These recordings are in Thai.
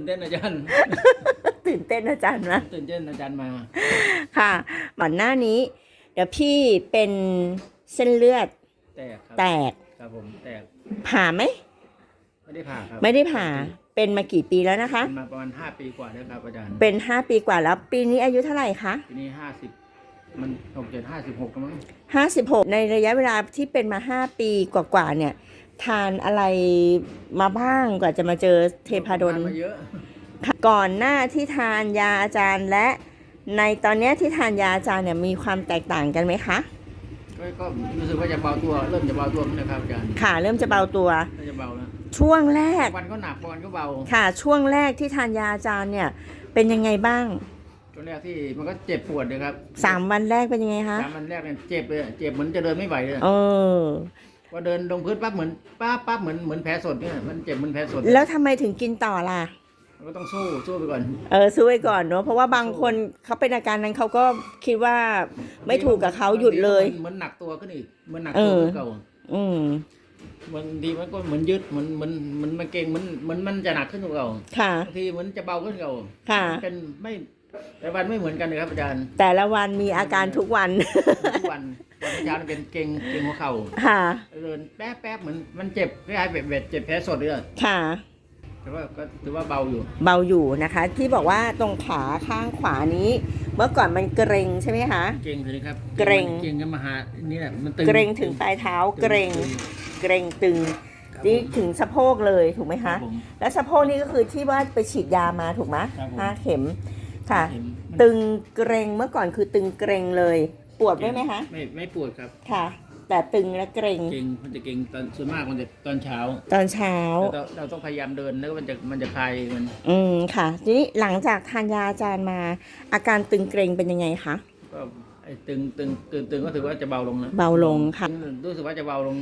ตื่นเต้นอาจารย์ ตื่นเต้นอาจารย์นะตื่นเต้นอาจารย์มา ค่ะก่อนหน้านี้ เดี๋ยวพี่เป็นเส้นเลือดแตกครับแตกครับผมแตกผ่าไหมไม่ได้ผ่าครับไม่ได้ผ่าเป็นมากี่ปีแล้วนะคะ เป็นมาประมาณห้าปีกว่าแล้วครับอาจารย์ เป็นห้าปีกว่าแล้ว ปีนี้อายุเท่าไหร่คะปีนี้ห้าสิบมันหกเจ็ดห้าสิบหกมั้งห้าสิบหกในระยะเวลาที่เป็นมาห้าปีกว่าๆเนี่ย ทานอะไรมาบ้างกว่าจะมาเจอเทพาดลทนมาเยอะก่อนหน้าที่ทานยาอาจารย์และในตอนเนี้ยที่ทานยาอาจารย์เนี่ยมีความแตกต่างกันไหมคะก็ก็รู้สึกว่าจะเบาตัวเริ่มจะเบาตัวแล้วนะครับอาจารย์ค่ะเริ่มจะเบาตัวเริ่มจะเบาแล้วช่วงแรกวันก็หนักวันก็เบาค่ะ ช่วงแรกที่ทานยาอาจารย์เนี่ย เป็นยังไงบ้างตอนแรกที่มันก็เจ็บปวดเลยครับสามวันแรกเป็นยังไงคะสามวันแรกเนี่ยเจ็บเลยเจ็บเหมือนจะเดินไม่ไหวเลยเออ พอเดินลงพื้นปั๊บเหมือนปั๊บปั๊บเหมือนเหมือนแผลสดเนี่ยมันเจ็บเหมือนแผลสดแล้วทำไมถึงกินต่อล่ะ มันก็ต้องสู้สู้ไปก่อนเออซื้อไว้ก่อนเนอะเพราะว่าบางคนเขาเป็นอาการนั้นเขาก็คิดว่าไม่ถูกกับเขาหยุดเลยเหมือนหนักตัวขึ้นอีกเหมือนหนักเอตัวอขึ้นเก่าอืมบางทีมันก็เหมือนยึดเหมือนเหมือนเหมือนมันเก่งเหมือนเหมือนมันจะหนักขึ้นกว่าเก่าค่ะบางทีเหมือนจะเบาขึ้นเก่าค่ะ เป็นไม่ แต่วันไม่เหมือนกันเลยครับอาจารย์แต่ละวันมีอาการทุกวัน ทุกวันวันอาจารย์เป็นเก่งเก่งหัวเข่าค่ะ เดินแป๊บแป๊บเหมือนมันเจ็บคล้ายๆเบ็ดเบ็ดเจ็บแผลสดเลยอะค่ะ แต่ว่าก็ถือว่าเบาอยู่ เบาอยู่นะคะ ที่บอกว่าตรงขาข้างขวานี้ เมื่อก่อนมันเกร็งใช่ไหมคะ เก่งเลยครับเกร็ง เก่งกันมาหานี่แหละมันตึงเกร็งถึงปลายเท้าเกร็ง เกร็งตึงครับนี่ถึงสะโพกเลยถูกไหมครัคะบผม แล้วสะโพกนี่ก็คือที่ว่าไปฉีดยามาถูกไหมครับผม ห้าเข็ม ค่ะ เห็นมันตึงเกร็งเมื่อก่อนคือตึงเกร็งเลย ปวดด้วยไหมคะ ไม่ไม่ปวดครับค่ะ แต่ตึงและเกร็งเก่งมันจะเก่งตอนส่วนมากมันจะตอนเช้าตอนเช้าเราเราต้องพยายามเดินแล้วมันจะมันจะคลายมันอืมค่ะ ทีนี้หลังจากทานยาอาจารย์มา อาการตึงเกร็งเป็นยังไงคะ ก็ไอ้ตึงตึงตึงตึงก็ถือว่าจะเบาลงนะเบาลงค่ะ รู้สึกว่าจะเบาลง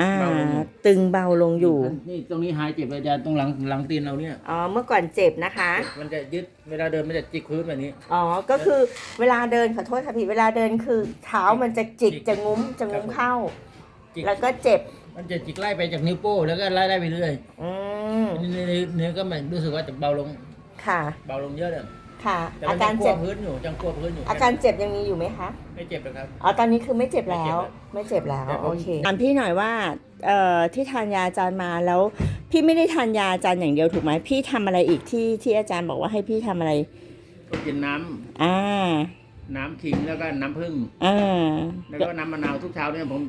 อ่า เบาลงอยู่ ตึงเบาลงอยู่ นี่ตรงนี้หายเจ็บเลยอาจารย์ตรงหลังหลังตีนเราเนี่ย อ๋อ เมื่อก่อนเจ็บนะคะ มันจะยึดเวลาเดินมันจะจิกพื้นแบบนี้ อ๋อ ก็คือเวลาเดินขอโทษค่ะพี่เวลาเดินคือเท้ามันจะจิกจะงุ้มจะงุ้มเข้า จิกแล้วก็เจ็บ มันจะจิกไล่ไปจากนิ้วโป้งแล้วก็ไล่ไล่ไปเรื่อยอืมนี่นี่นี่ก็มันรู้สึกว่าจะเบาลงค่ะ เบาลงเยอะเลย ค่ะ แต่อามันกายัรงกลัเจ็วบ พื้นอยู่ยังกลัวพื้นอยู่อาการเจ็บยังมีอยู่ไหมคะ ไม่เจ็บหรอกครับ อ๋อ ตอนนี้คือไม่เจ็บแล้ว ไม่ไม่เจ็เจ็บบแล้แล้ววโอเค ถามพี่หน่อยว่า เอ่อ ที่ทานยาอาจารย์มาแล้ว พี่ไม่ได้ทานยาอาจารย์อย่างเดียวถูกไหม พี่ทำอะไรอีกที่ที่อาจารย์บอกว่าให้พี่ทำอะไร ก็กินน้ำอ่า น้ำขิงแล้วก็น้ำผึ้งอ่า แล้วก็น้ำมะนาวทุกเช้าเนี่ยผม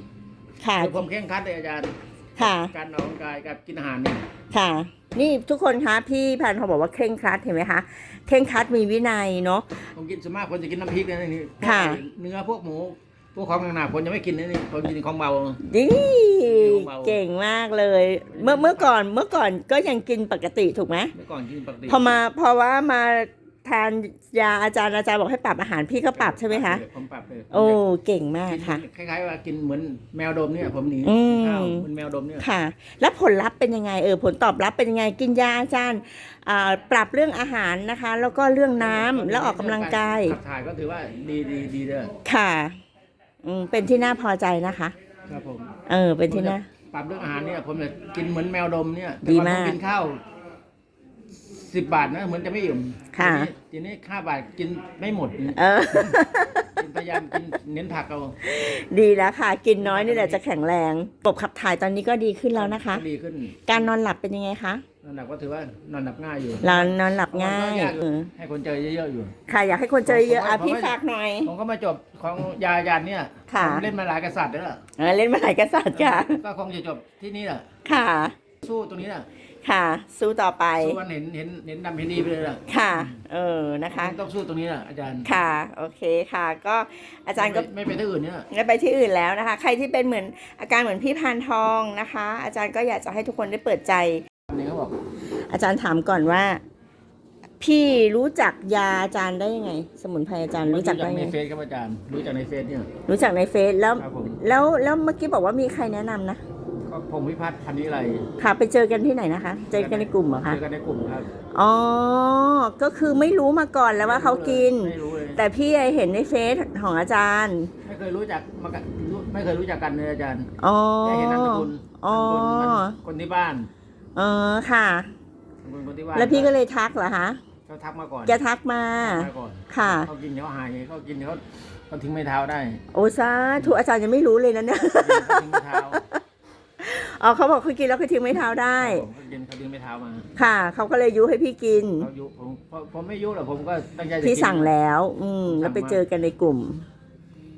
ค่ะ คือผมเคร่งครัดเลยอาจารย์ ค่ะ การออกกำลังกายกับกินอาหารเนี่ยค่ะ นี่ทุกคนคะพี่พันธ์เขาบอกว่าเคร่งครัดเห็นไหมคะเคร่งครัดมีวินัยเนาะ ผมกินส่วนมากคนจะกินน้ำพริกนะนี่ค่ะ เนื้อพวกหมูพวกของหนักๆคนจะไม่กินนะนี่คนกินของเบาดีเบาเก่งมากเลย เมื่อเมื่อก่อนเมื่อก่อนก็ยังกินปกติถูกไหมเมื่อก่อนกินปกติพอมาพอว่ามา ทานยาอาจารย์อาจารย์บอกให้ปรับอาหารพี่ก็ปรับใช่ไหมคะ ผมปรับเลยโอ้เก่งมากกินค่ะ คล้ายๆว่ากินเหมือนแมวดมเนี่ยผมหนีอืม ข้าวเหมือนแมวดมเนี่ยค่ะ แล้วผลลัพธ์เป็นยังไงเออผลตอบรับเป็นยังไงกินยาอาจารย์อ่าปรับเรื่องอาหารนะคะ แล้วก็เรื่องน้ำแล้วออกกำลังกายขับถ่ายก็ถือว่าดีดีดีเลยค่ะอืมเป็นที่น่าพอใจนะคะ ครับผมเออเป็นที่น่า ปรับเรื่องอาหารเนี่ยผมจะกินเหมือนแมวดมเนี่ยดีแต่ก่อนมากผกินข้าว สิบบาทนะเหมือนจะไม่อิ่มค่ะ ทีนี้ทีนี้ห้าบาทกินไม่หมดเออ กินพยายามกินเน้นผักเอาดีแล้วค่ะ กินน้อยนี่แหละจะแข็งแรงระบบขับถ่ายตอนนี้ก็ดีขึ้นแล้วนะคะก็ดีขึ้นการนอนหลับเป็นยังไงคะนอนหลับก็ถือว่านอนหลับง่ายอยู่เรานอนหลับง่ายนอนยากเออให้คนเจอเยอะๆอยู่ ค่ะ อยากให้คนเจอเยอะอะผมว่าพี่ผมว่าฝากหน่อย ผมก็มาจบของยายานเนี่ยค่ะ ผมเล่นมาหลายกษัตริย์แล้วล่ะเออเล่นมาหลายกษัตริย์ค่ะ ก็คงจะจบที่นี่แหละค่ะ สู้ตรงนี้แหละ ค่ะ สู้ต่อไป สู้วันเห็นเห็นเห็นดำเห็นดีไปเลยล่ะค่ะ เออนะคะ ต้องสู้ตรงนี้แหละอาจารย์ค่ะ โอเคค่ะ ก็อาจารย์ก็ไม่ไม่ไปที่อื่นเนี่ยได้ไปที่อื่นแล้วนะคะ ใครที่เป็นเหมือนอาการเหมือนพี่พานทองนะคะ อาจารย์ก็อยากจะให้ทุกคนได้เปิดใจอันนี้เขาบอกอาจารย์ถามก่อนว่า พี่รู้จักยาอาจารย์ได้ยังไง สมุนไพรอาจารย์รู้จักได้ในไงเฟซครับอาจารย์ รู้จักในเฟซเนี่ย รู้จักในเฟซแล้ว ครับผม แล้วแล้วเมื่อกี้บอกว่ามีใครแนะนำนะก็ พงพิพัฒน์พันธิไรค่ะ ไปเจอกันที่ไหนนะคะ เจอกันในกลุ่มเหรอคะเจอกันในกลุ่มครับอ๋อ ก็คือไม่รู้มาก่อนแล้วว่าเขากิน ไม่รู้เลยแต่พี่เห็นในเฟซของอาจารย์ ไม่เคยรู้จักมากันรู้ไม่เคยรู้จักกันเลยอาจารย์อ๋อแค่เห็นนามสกุลอ๋อนามสกุลมันคนที่บ้านเออค่ะนเป็นคนที่ว่าแล้วพี่ก็เลยทักเหรอฮะเขาทักมาก่อนแกทักมาทักมาก่อนค่ะเขากินเขาหายเขากินเขาเขาทิ้งไม่เท้าได้ โอ้ซาถูกอาจารย์ยังไม่รู้เลยนะเนี่ยเขาทิ้งไม่เท้า อ๋อเขาบอกเขากินแล้วเขาทิ้งไม่เท้าได้ ผมเขากินเขาทิ้งไม่เท้ามาค่ะเขาก็เลยยุให้พี่กิน เขายุผมผมผมไม่ยุหรอกผมก็ตั้งใจจะกินพี่สั่งแล้ว อืม แล้วไปเจอกันในกลุ่ม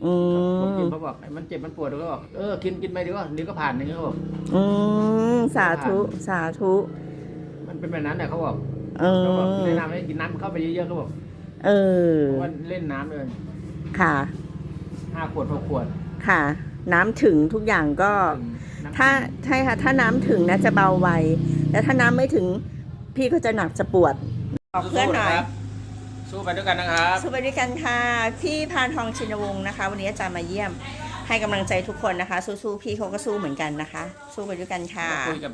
อืผมกินมเขาบอกไอ้มันเจ็บมันปวดเขาบอกเออกินกินไปเดี๋ยวก็เดี๋ยวก็ผ่านหนึ่งเขาบอกอืมสาธุสาธุมันเป็นแบบนั้นแหละเขาบอกเอเขาบอกอแนะนำให้กินน้ำเข้าไปเยอะๆเขาบอกเออเพราะว่าเล่นน้ำเลยค่ะ ห้าขวดหกขวดค่ะ น้ำถึงทุกอย่างก็ถึงน้ำ ถ้าใช่ค่ะถ้าน้ำถึงนะจะเบาไวแต่ถ้าน้ำไม่ถึงพี่ก็จะหนักจะปวดบอกเพื่อนหน่อยสู้ไปด้วยกันนะครับสู้ไปด้วยกันค่ะพี่พานทองชินวงศ์นะคะ วันนี้อาจารย์มาเยี่ยมให้กำลังใจทุกคนนะคะ สู้ๆพี่เขาก็สู้เหมือนกันนะคะ สู้ไปด้วยกันค่ะคุยกับ